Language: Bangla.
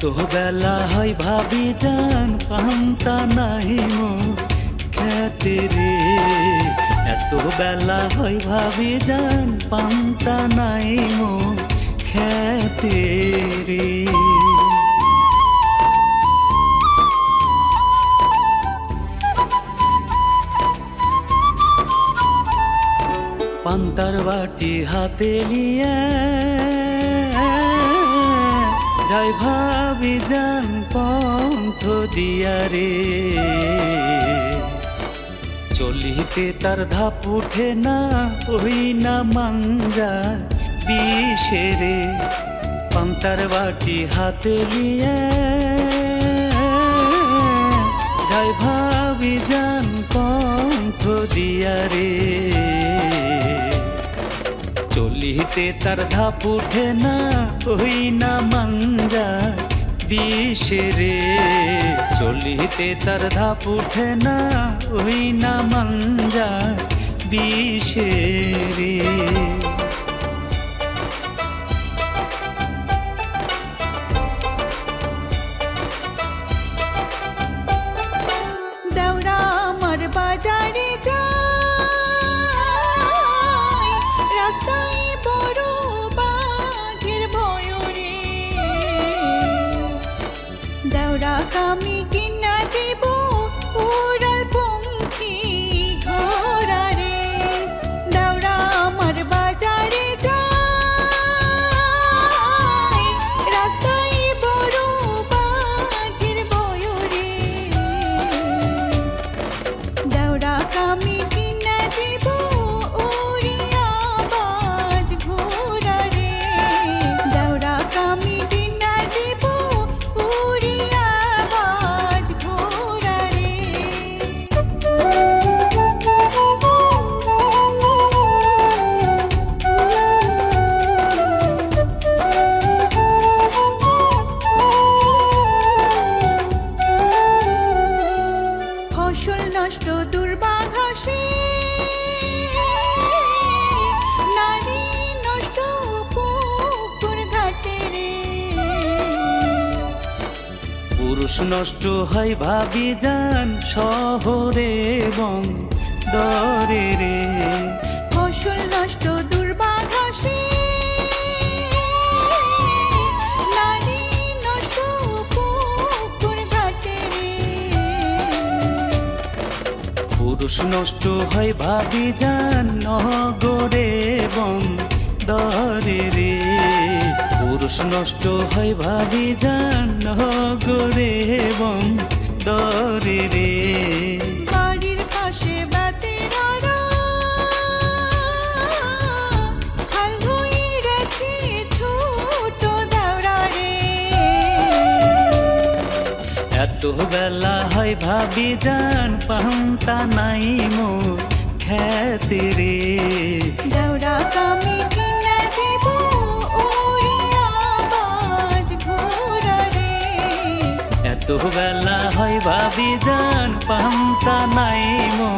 এত বেলা হয় ভাবি, জান পান্তা মো খেতে রে। এত বেলা হয় ভাবি, জান পান্তা নাই মো খেতে রে। পান্তার বাটি হাতে নিয়ে যাই ভাবি যান পন্থ দিয়া রে। চলিতে তার ধাপ উঠে না, ওই না মাঞ্জা বিষে রে। পান্তার বাটি হাতে নিয়ে যাই ভাবি যান পন্থ দিয়া রে। চলিতে তার ধাপ উঠে না, ওই না মাঞ্জা বিষে রে। চলিতে তার ধাপ উঠে না, ওই না মাঞ্জা বিষে রে। দেওরা কামি কিনা দিব? পুরুষ নষ্ট হয় ভাবি যান শহরে এবং দরে রে। ফসল নষ্ট দুর্বাঘাসে নারী নষ্ট পুকুর ঘাটে পুরুষ নষ্ট হয় ভাবি যান নগরে নষ্ট হয় ভাবি যান নগরে এবং দরে রে। বাড়ির পাশে বাতের ছোট দেওরা রে। এত বেলা হয় ভাবি যান পান্তা নাই মো খেতে রে। দেওরা কামি এত বেলা হয় ভাবি জান পান্তা নাই মো।